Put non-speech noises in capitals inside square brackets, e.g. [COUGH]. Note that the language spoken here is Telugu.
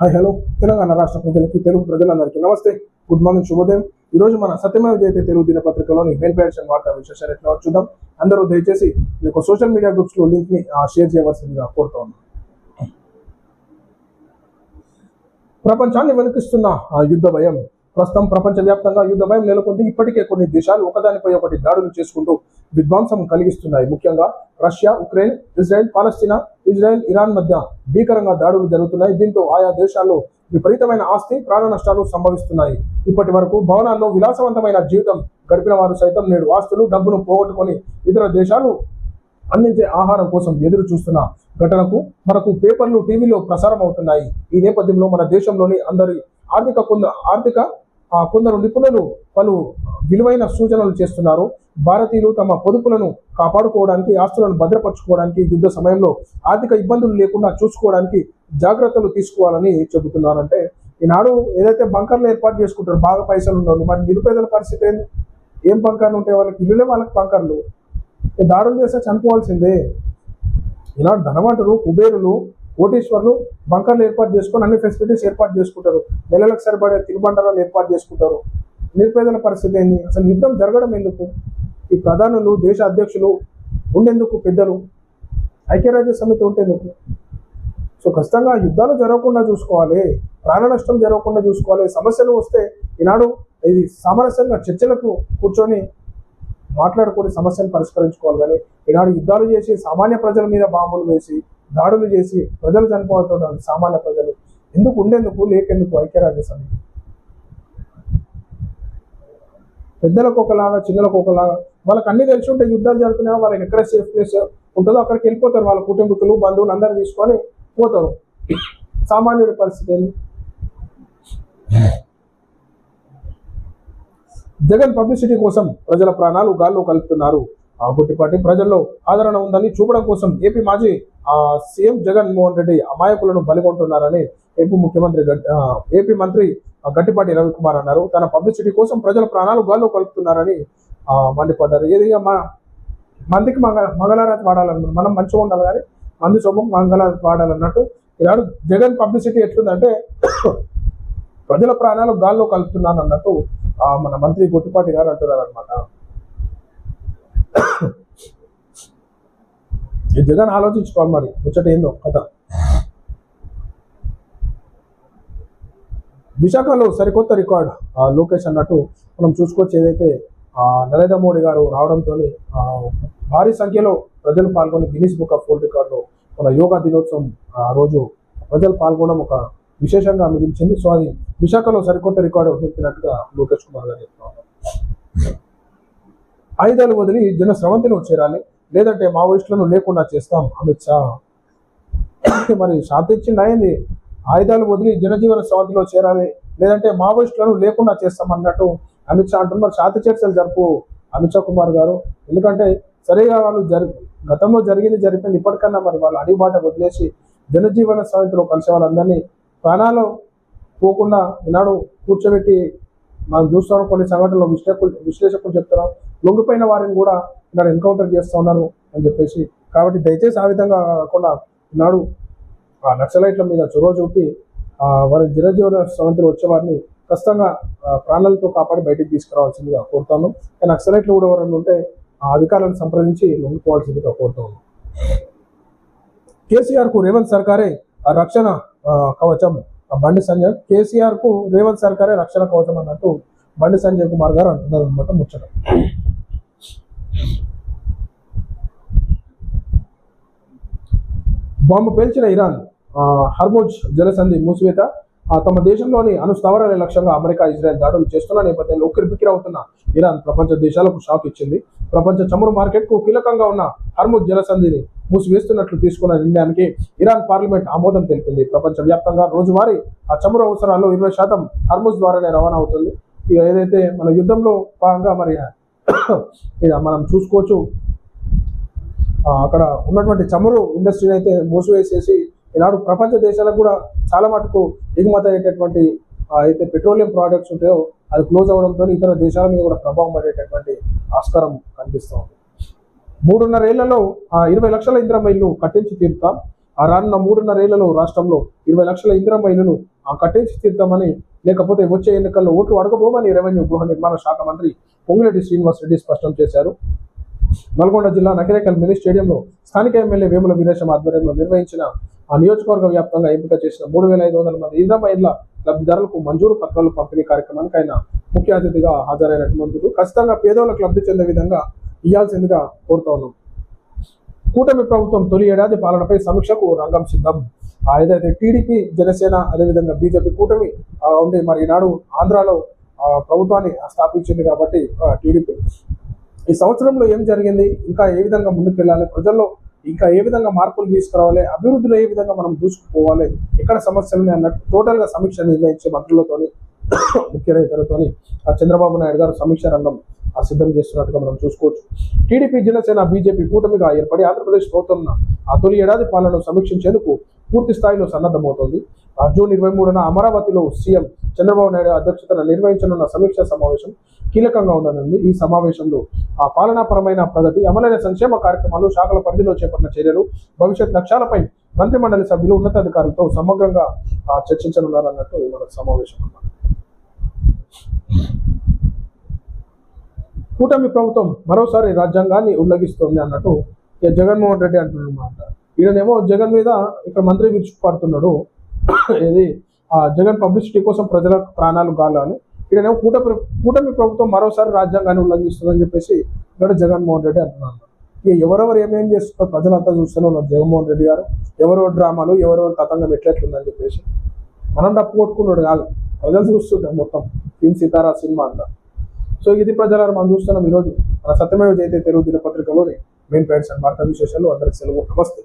Hi hello. తెలంగాణ రాష్ట్ర ప్రజలకి తెలుగు ప్రజలందరికీ నమస్తే. గుడ్ మార్నింగ్ శుభోదయం. ఈ రోజు మన సత్యమేవ జయతే తెలుగు దినపత్రికలోని మెయిన్ పేషన్ వార్తా విశేషాలు ఎట్లా చూద్దాం. అందరూ దయచేసి మీ యొక్క సోషల్ మీడియా గ్రూప్స్లో లింక్ని షేర్ చేయవలసిందిగా కోరుతా ఉన్నాం. ప్రపంచాన్ని వెనుకిస్తున్న ఆ యుద్ధ భయం. ప్రస్తుతం ప్రపంచవ్యాప్తంగా యుద్ధ భయం నెలకొంది. ఇప్పటికే కొన్ని దేశాలు ఒకదానిపై ఒకటి దాడులు చేసుకుంటూ విధ్వంసం కలిగిస్తున్నాయి. ముఖ్యంగా Russia Ukraine Israel Palestine Israel Iran మధ్య భీకరంగా దాడులు జరుగుతున్నాయి. దీంతో ఆయా దేశాల్లో విపరీతమైన ఆస్తి ప్రాణ నష్టాలు సంభవిస్తున్నాయి. ఇప్పటి వరకు భవనాల్లో విలాసవంతమైన జీవితం గడిపిన వారు సైతం నేడు ఆస్తులు డబ్బును పోగొట్టుకొని ఇతర దేశాలు అందించే ఆహారం కోసం ఎదురు చూస్తున్న ఘటనకు మనకు పేపర్లు టీవీలో ప్రసారం అవుతున్నాయి ఈ నేపథ్యంలో మన దేశంలోని అందరి ఆర్థిక కొంద ఆర్థిక కొందరు నిపుణులు పలు విలువైన సూచనలు చేస్తున్నారు. భారతీయులు తమ పొదుపులను కాపాడుకోవడానికి ఆస్తులను భద్రపరచుకోవడానికి యుద్ధ సమయంలో ఆర్థిక ఇబ్బందులు లేకుండా చూసుకోవడానికి జాగ్రత్తలు తీసుకోవాలని చెబుతున్నారంటే ఈనాడు ఏదైతే బంకర్లు ఏర్పాటు చేసుకుంటారు బాగా పైసలు ఉన్నారు మరి నిరుపేదల పరిస్థితి ఏంది? ఏం బంకర్లు ఉంటాయి వాళ్ళకి? ఇల్లులే వాళ్ళకి బంకర్లు. దారులు దాడులు చేస్తే చనిపోవాల్సిందే. ఈనాడు ధనవంతులు కుబేరులు కోటేశ్వర్లు బంకర్లు ఏర్పాటు చేసుకొని అన్ని ఫెసిలిటీస్ ఏర్పాటు చేసుకుంటారు. నెలలకు సరిపడే తిరుబండరాలు ఏర్పాటు చేసుకుంటారు. నిరుపేదల పరిస్థితి ఏంది? అసలు యుద్ధం జరగడం ఎందుకు? ఈ ప్రధానులు దేశ అధ్యక్షులు ఉండేందుకు పెద్దలు? ఐక్యరాజ్య సమితి ఉంటేందుకు సో ఖచ్చితంగా యుద్ధాలు జరగకుండా చూసుకోవాలి. ప్రాణ నష్టం జరగకుండా చూసుకోవాలి. సమస్యలు వస్తే ఈనాడు ఇది సామరస్యంగా చర్చలకు కూర్చొని మాట్లాడుకొని సమస్యను పరిష్కరించుకోవాలి. కానీ ఈనాడు యుద్ధాలు చేసి సామాన్య ప్రజల మీద బాంబులు వేసి దాడులు చేసి ప్రజలు చనిపోతున్నారు సామాన్య ప్రజలు. ఎందుకు ఉండేందుకు లేకెందుకు ఐక్యరాజ్య సమితి? పెద్దలకు ఒకలాగా చిన్నలకు ఒకలాగా వాళ్ళకి అన్ని తెలిసి ఉంటే యుద్ధాలు జరుగుతున్నా వాళ్ళకి ఎక్కడ సేఫ్ ప్లేస్ ఉంటుందో అక్కడికి వెళ్ళిపోతారు వాళ్ళ కుటుంబీకులు బంధువులు అందరూ తీసుకొని పోతారు. సామాన్యుడి పరిస్థితి ఏంది? జగన్ పబ్లిసిటీ కోసం ప్రజల ప్రాణాలు గాల్లో కలుపుతున్నారు. ఆ గుట్టిపాటి ప్రజల్లో ఆదరణ ఉందని చూపడం కోసం ఏపీ మాజీ సీఎం జగన్ మోహన్ రెడ్డి అమాయకులను బలిగొంటున్నారని ఏపీ ముఖ్యమంత్రి ఏపీ మంత్రి ఆ, గట్టిపాటి రవికుమార్ అన్నారు. తన పబ్లిసిటీ కోసం ప్రజల ప్రాణాలు గాల్లో కలుపుతున్నారని మండిపడ్డారు. ఏదిగా మన మందికి మంగళ మంగళారాతి వాడాలన్నారు మనం మంచిగా ఉండాలి కానీ మంది శుభం మంగళారాతి వాడాలన్నట్టు ఈనాడు జగన్ పబ్లిసిటీ ఎట్లుందంటే [COUGHS] ప్రజల ప్రాణాలు గాల్లో కలుపుతున్నాను అన్నట్టు మన మంత్రి గుట్టిపాటి గారు అంటున్నారు అనమాట ఈ జగన్ ఆలోచించుకోవాలి మరి. ముచ్చట ఏందో కథ. విశాఖలో సరికొత్త రికార్డ్ లోకేష్ అన్నట్టు మనం చూసుకోవచ్చు ఏదైతే నరేంద్ర మోడీ గారు రావడంతో భారీ సంఖ్యలో ప్రజలు పాల్గొని గినీస్ బుక్ ఆఫ్ వరల్డ్ రికార్డులో మన యోగా దినోత్సవం ఆ రోజు ప్రజలు పాల్గొనడం ఒక విశేషంగా మిగిల్చింది. సో అది విశాఖలో సరికొత్త రికార్డు చెప్పినట్టుగా లోకేష్ కుమార్ గారు చెప్తున్నారు. ఆయుధాలు వదిలి జన స్రవంతిలో చేరాలి. లేదంటే మావోయిస్టులను లేకుండా చేస్తాం అమిత్ షా. [COUGHS] మరి శాంతి ఇచ్చింది అయింది ఆయుధాలు వదిలి జనజీవన స్రవంతిలో చేరాలి. లేదంటే మావోయిస్టులను లేకుండా చేస్తాం అన్నట్టు అమిత్ షా అంటున్నారు. శాంతి చర్చలు జరుపు అమిత్ షా కుమార్ గారు. ఎందుకంటే సరిగా వాళ్ళు జరి గతంలో జరిగింది జరిపింది ఇప్పటికన్నా మరి వాళ్ళు అడిబాట వదిలేసి జనజీవన స్రవంతిలో కలిసే వాళ్ళందరినీ ప్రాణాలు పోకుండా ఈనాడు కూర్చోబెట్టి మనం చూస్తున్నాం కొన్ని సంఘటనలు విశ్లేషకులు విశ్లేషకులు చెప్తున్నారు. లొంగిపోయిన వారిని కూడా నన్ను ఎన్కౌంటర్ చేస్తూ ఉన్నారు అని చెప్పేసి. కాబట్టి దయచేసి ఆ విధంగా కాకుండా నాడు ఆ నక్సలైట్ల మీద చొరవ చూపి వారి జనజీవన సమంతులు వచ్చే వారిని ఖచ్చితంగా ప్రాణాలతో కాపాడి బయటికి తీసుకురావాల్సిందిగా కోరుతాను. కానీ నక్సలైట్లు కూడా ఎవరైనా ఉంటే ఆ అధికారులను సంప్రదించి లొంగిపోవాల్సిందిగా కోరుతాను. కేసీఆర్కు రేవంత్ సర్కారే ఆ రక్షణ కవచం. ఆ బండి సంజయ్ కేసీఆర్కు రేవంత్ సర్కారే రక్షణ కవచం అన్నట్టు బండి సంజయ్ కుమార్ గారు అంటున్నారు అనమాట ముచ్చట. బాంబు పేల్చిన ఇరాన్ హర్మోజ్ జలసంధి మూసివేత తమ దేశంలోని అణు స్థావరాల లక్ష్యంగా అమెరికా ఇజ్రాయెల్ దాడులు చేస్తున్న నేపథ్యంలో ఉక్కిరిబిక్కిరవుతున్న ఇరాన్ ప్రపంచ దేశాలకు షాక్ ఇచ్చింది. ప్రపంచ చమురు మార్కెట్కు కీలకంగా ఉన్న హర్ముద్ జలసంధిని మూసివేస్తున్నట్లు తీసుకున్న నిర్ణయానికి ఇరాన్ పార్లమెంట్ ఆమోదం తెలిపింది. ప్రపంచ వ్యాప్తంగా రోజువారీ ఆ చమురు అవసరాల్లో ఇరవై శాతం హర్ముజ్ ద్వారానే రవాణా అవుతుంది. ఇక ఏదైతే మన యుద్ధంలో భాగంగా మరి [COUGHS] ఇక మనం చూసుకోవచ్చు అక్కడ ఉన్నటువంటి చమురు ఇండస్ట్రీని అయితే మూసివేసేసి ఈనాడు ప్రపంచ దేశాలకు కూడా చాలా మటుకు ఎగుమతి అయ్యేటటువంటి అయితే పెట్రోలియం ప్రోడక్ట్స్ ఉంటాయో అది క్లోజ్ అవడంతో ఇతర దేశాల మీద కూడా ప్రభావం పడేటటువంటి ఆస్కారం కనిపిస్తూ ఉంది మూడున్నరేళ్ళలో ఇరవై లక్షల ఇంద్రం ఇల్లు కట్టించి తీరుతాం. ఆ రానున్న మూడున్నరేళ్ళలో రాష్ట్రంలో ఇరవై లక్షల ఇందిరమ్మ ఇళ్ళను ఆ కట్టించి తీరుతామని లేకపోతే వచ్చే ఎన్నికల్లో ఓట్లు అడగబోమని రెవెన్యూ గృహ నిర్మాణ శాఖ మంత్రి పొంగిరెడ్డి శ్రీనివాస్ రెడ్డి స్పష్టం చేశారు. నల్గొండ జిల్లా నకిరేకల్ మినీ స్టేడియంలో స్థానిక ఎమ్మెల్యే వేముల వీరేశం ఆధ్వర్యంలో నిర్వహించిన ఆ నియోజకవర్గ వ్యాప్తంగా ఎంపిక చేసిన మూడు వేల ఐదు వందల మంది ఇంద్రమ్మ లబ్ధిదారులకు మంజూరు పత్రాలు పంపిణీ కార్యక్రమానికి ఆయన ముఖ్య అతిథిగా హాజరైనట్టు మంత్రులు ఖచ్చితంగా పేదోళ్ళకు లబ్ధి చెందే విధంగా ఇవ్వాల్సిందిగా కోరుతా ఉన్నాం. కూటమి ప్రభుత్వం తొలి ఏడాది పాలనపై సమీక్షకు రంగం సిద్ధం. ఏదైతే టీడీపీ జనసేన అదేవిధంగా బీజేపీ కూటమి ఆ, ఉండి మరి ఈనాడు ఆంధ్రాలో ఆ, ప్రభుత్వాన్ని స్థాపించింది కాబట్టి టీడీపీ. ఈ సంవత్సరంలో ఏం జరిగింది? ఇంకా ఏ విధంగా ముందుకు వెళ్ళాలి ప్రజల్లో ఇంకా ఏ విధంగా మార్పులు తీసుకురావాలి? అభివృద్ధిలో ఏ విధంగా మనం దూసుకుపోవాలి? ఎక్కడ సమస్యలని అన్నట్టు టోటల్గా సమీక్ష నిర్వహించే మంత్రులతోని [COUGHS] ముఖ్య రైతులతోని ఆ చంద్రబాబు నాయుడు గారు సమీక్ష రంగం ఆ సిద్ధం చేస్తున్నట్టుగా మనం చూసుకోవచ్చు. టీడీపీ జనసేన బీజేపీ కూటమిగా ఏర్పడి ఆంధ్రప్రదేశ్ ప్రభుత్వం ఆ తొలి ఏడాది పాలనను సమీక్షించేందుకు పూర్తి స్థాయిలో సన్నద్ధమవుతోంది. ఆ జూన్ ఇరవై మూడున అమరావతిలో సీఎం చంద్రబాబు నాయుడు అధ్యక్షతన నిర్వహించనున్న సమీక్ష సమావేశం కీలకంగా ఉండనుంది ఈ సమావేశంలో. ఆ పాలనాపరమైన ప్రగతి అమలైన సంక్షేమ కార్యక్రమాలు శాఖల పరిధిలో చేపట్టిన చర్యలు భవిష్యత్ లక్ష్యాలపై మంత్రి మండలి సభ్యులు ఉన్నతాధికారులతో సమగ్రంగా చర్చించనున్నారన్నట్టు మన సమావేశం అన్నమాట. కూటమి ప్రభుత్వం మరోసారి రాజ్యాంగాన్ని ఉల్లంఘిస్తోంది అన్నట్టు ఇక జగన్మోహన్ రెడ్డి అంటున్నమాట ఈయనేమో జగన్ మీద ఇక్కడ మంత్రి విరుచుకుపడుతున్నాడు. ఇది ఆ జగన్ పబ్లిసిటీ కోసం ప్రజల ప్రాణాలు గాలని అని కూటమి కూటమి ప్రభుత్వం మరోసారి రాజ్యాంగాన్ని ఉల్లంఘిస్తుందని చెప్పేసి ఇక్కడ జగన్మోహన్ రెడ్డి అంటున్నారు. ఇక ఎవరెవరు ఏమేం చేస్తున్నారు? ప్రజలంతా చూస్తూనే ఉన్నారు. జగన్మోహన్ రెడ్డి గారు ఎవరెవరు డ్రామాలు ఎవరెవరు తతంగం ఎట్లెట్లుందని చెప్పేసి. మనం డప్పు కొట్టుకున్నాడు కాదు. ప్రజలు చూస్తుంటాం మొత్తం. తీన్ సితారా సినిమా అంతా. సో ఇది ప్రజలను మనం చూస్తున్నాం ఈరోజు. మన సత్యమేవ జయతే తెలుగు దినపత్రికలోని మెయిన్ పాయింట్స్ అండ్ వార్తా విశేషాలు అందరికి సెలవు నమస్తే.